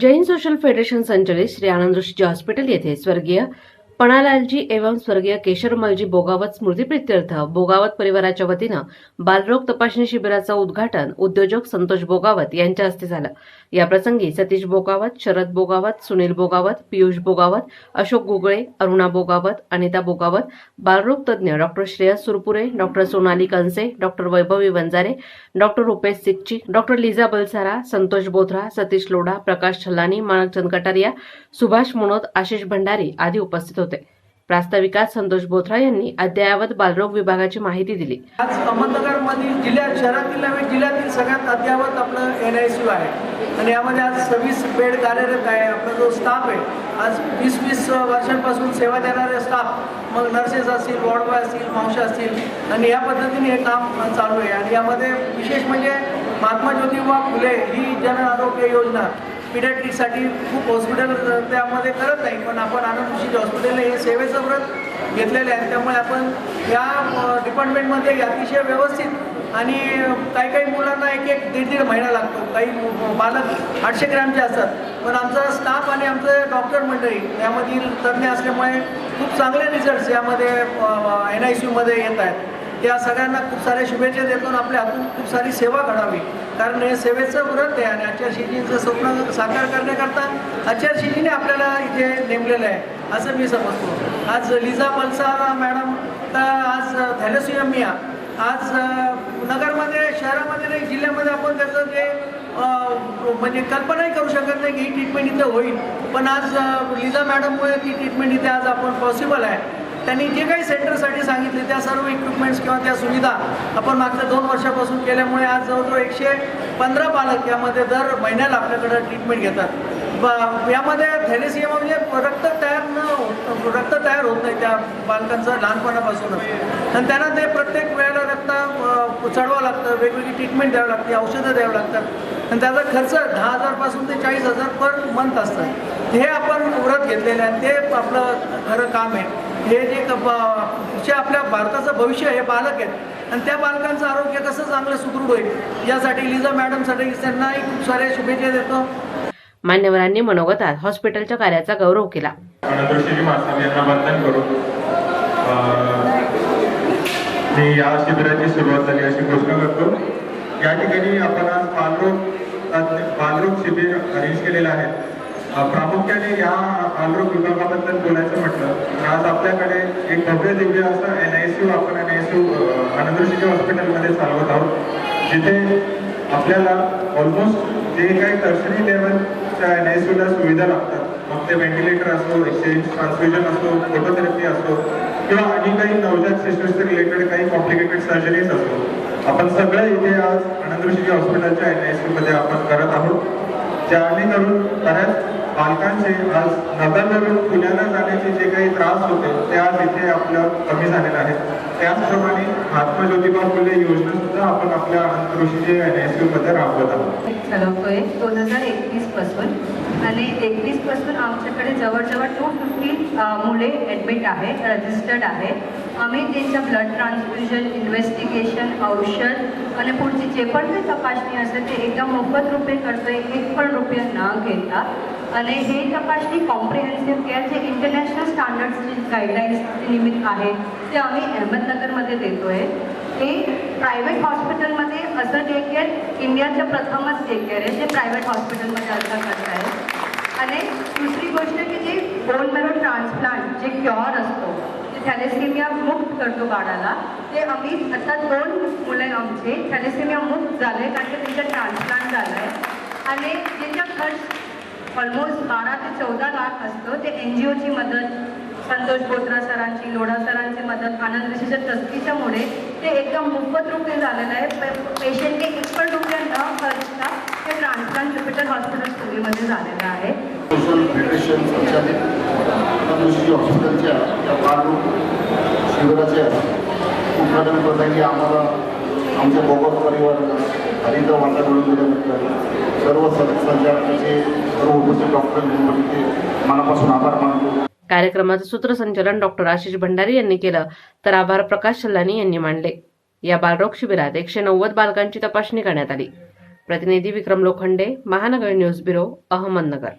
Jain social federation संचलित श्री आनंद ऋषी hospital येथे स्वर्गीय पणालालजी एवं स्वर्गीय केशरमलजी बोगावत स्मृतीप्रित्यर्थ बोगावत परिवाराच्या वतीनं बालरोग तपासणी शिबिराचं उद्घाटन उद्योजक संतोष बोगावत यांच्या हस्ते झालं. याप्रसंगी सतीश बोगावत शरद बोगावत सुनील बोगावत पियुष बोगावत अशोक गुगळे अरुणा बोगावत अनिता बोगावत बालरोग तज्ज्ञ doctor Shreyas Surpure doctor Sonali Kanse doctor Vaibhavi Wanjare doctor Rupesh Sikchi doctor Liza Balsara Santosh Bothra Satish Lodha Prakash Chhallani Manakchand Kataria Subhash Munod Ashish Bhandari आदी उपस्थित होते. प्रास्ताविकात संतोष बोथरा यांनी अद्ययावत बालरोग विभागाची माहिती दिली. आज अहमदनगरमधील जिल्ह्यात शहरातील नव्हे जिल्ह्यातील सगळ्यात अद्ययावत आपलं एन आय सी आहे. आणि यामध्ये आज सव्वीस बेड कार्यरत आहे. आपला जो स्टाफ आहे आज वीस वीस वर्षांपासून सेवा देणारे स्टाफ मग नर्सेस असतील वॉर्ड बॉय असतील मावशा असतील आणि या पद्धतीने हे काम चालू आहे. आणि यामध्ये विशेष म्हणजे महात्मा ज्योतिबा फुले ही जन आरोग्य योजना पिडॅट्रिकसाठी खूप हॉस्पिटल त्यामध्ये करत नाही पण आपण आनंद हॉस्पिटल हे सेवेचं व्रत घेतलेलं आहे त्यामुळे आपण या डिपार्टमेंटमध्ये अतिशय व्यवस्थित आणि काही काही मुलांना एक एक दीड दीड महिना लागतो. काही बालक आठशे ग्रॅमचे असतात. पण आमचा स्टाफ आणि आमचं डॉक्टर मंडळी यामधील तज्ज्ञ असल्यामुळे खूप चांगले रिझल्ट्स यामध्ये एन आय सी यूमध्ये येत आहेत. त्या सगळ्यांना खूप साऱ्या शुभेच्छा देतो आणि आपल्या हातून खूप सारी सेवा घडावी. कारण हे सेवेचं व्रत आहे आणि आचारशीजींचं स्वप्न साकार करण्याकरता आचारशीजीने आपल्याला इथे नेमलेलं आहे. असं मी समजतो. आज लिझा पल्सारा मॅडम तर आज थॅलेसियमिया आज नगरमध्ये शहरामध्ये नाही जिल्ह्यामध्ये आपण त्याचं जे म्हणजे कल्पनाही करू शकत नाही की ही ट्रीटमेंट इथं होईल. पण आज लिझा मॅडममुळे ती ट्रीटमेंट इथे आज आपण पॉसिबल आहे. त्यांनी जे काही सेंटरसाठी सांगितले त्या सर्व इक्विपमेंट्स किंवा त्या सुविधा आपण मागच्या दोन वर्षापासून केल्यामुळे आज जवळजवळ एकशे पंधरा पालक यामध्ये दर महिन्याला आपल्याकडं ट्रीटमेंट घेतात. ब- यामध्ये थॅलेसिया म्हणजे रक्त तयार न हो- रक्त तयार होत नाही त्या बालकांचं लहानपणापासूनच. आणि त्यांना ते प्रत्येक वेळेला रक्त चढवावं लागतं वेगवेगळी ट्रीटमेंट द्यावी लागते औषधं द्यावी लागतात. आणि त्याचा खर्च दहा हजारपासून ते चाळीस हजार पर मंथ असतं हे आपण व्रत घेतलेलं आहे. आणि ते आपलं खरं काम आहे हे जे जे आपल्या भारताचं भविष्य हे बालक आहेत. आणि त्या बालकांचं आरोग्य कसं चांगलं सुदृढ होईल यासाठी लिझा मॅडमसाठी त्यांनाही खूप साऱ्या शुभेच्छा देतो. मान्यवरांनी मनोगतात हॉस्पिटलच्या कार्याचा गौरव केला. मी या शिबिराची सुरुवात झाली अशी घोषणा करतो. या ठिकाणी आपण आज बालरोग बालरोग शिबिर अरेंज केलेलं आहे. प्रामुख्याने या आंध्र विभागाबद्दल बोलायचं म्हटलं तर आज आपल्याकडे एक भव्य दिव्य असं एन आय सी यू आपण एन आय सी यू हॉस्पिटलमध्ये चालवत आहोत. जिथे आपल्याला ऑलमोस्ट जे काही टर्शरी लेवलच्या एन आय सी सुविधा लागतात मग ते व्हेंटिलेटर असो एक्सचेंज ट्रान्सफ्युजन असो फोटोथेरपी असो किंवा आणि काही नवजात शिशूशी रिलेटेड काही कॉम्प्लिकेटेड सर्जरीज असो आपण सगळं इथे आज आनंदऋषी हॉस्पिटलच्या एन आय सी आपण करत आहोत. जेणेकरून बऱ्याच बालकांचे आज नगरवरून पुण्याला जाण्याचे जे काही त्रास होते ते आज इथे आपलं कमी झालेलं आहे. त्याचप्रमाणे महात्मा ज्योतिबा फुले योजना सुद्धा आपण आपल्या अनंत ऋषीचे एन एस यू मध्ये राबवत आहोत. चालवतोय दोन हजार एकवीसपासून. आणि एकवीसपासून आमच्याकडे जवळजवळ टू फिफ्टी मुले ॲडमिट आहे रजिस्टर्ड आहे. आम्ही त्यांच्या ब्लड ट्रान्सफ्युजन इन्व्हेस्टिगेशन औषध आणि पुढची जे पण काही तपासणी असेल ते एकदम मोफत रुपये करतोय एक पण रुपये न घेता. आणि हे तपासणी कॉम्प्रिहेन्सिव्ह केअर जे इंटरनॅशनल स्टँडर्ड्सची गाईडलाईन्स निमित्त आहे ते आम्ही अहमदनगरमध्ये देतोय. ते प्रायव्हेट हॉस्पिटलमध्ये असं डे केअर इंडियाचं प्रथमच डे केअर आहे जे प्रायव्हेट हॉस्पिटलमध्ये असं करत आहे आणि दुसरी गोष्ट की जे बोन मेरो ट्रान्सप्लांट जे क्युअर असतो थॅलेसेमिया मुक्त करतो बाळाला ते आम्ही आता दोन मुलं आहे आमचे. थॅलेसेमिया मुक्त झाले कारण की त्यांचं ट्रान्सप्लांट झालं आहे आणि त्यांचा खर्च ऑलमोस्ट बारा ते चौदा लाख असतो ते एन जी ओची मदत संतोष बोत्रा सरांची लोढा सरांची मदत आनंद ऋषीच्या ट्रस्टीच्यामुळे ते एकदम मोफत रुपये झालेलं आहे. पे- पेशंटने एक पण रुपया न खर्चता ते ट्रान्सप्लांट ज्युपिटर हॉस्पिटल सुरीमध्ये झालेलं आहे सोशल फेडरेशन संचालित आनंदऋषी हॉस्पिटलच्या या बालरोग शिबिराच्या उद्घाटन प्रसंगी आम्हाला आमच्या बोगस परिवाराला हरित वाटा मिळून दिल्यानंतर सर्व सदस्यांचे सर्व उपस्थित डॉक्टर ते मनापासून आभार मानतो. कार्यक्रमाचं सूत्रसंचालन डॉक्टर आशिष भंडारी यांनी केलं. तर आभार प्रकाश सल्लानी यांनी मांडले. या बालरोग शिबिरात एकशे नव्वद बालकांची तपासणी करण्यात आली. प्रतिनिधी विक्रम लोखंडे महानगर न्यूज ब्युरो अहमदनगर.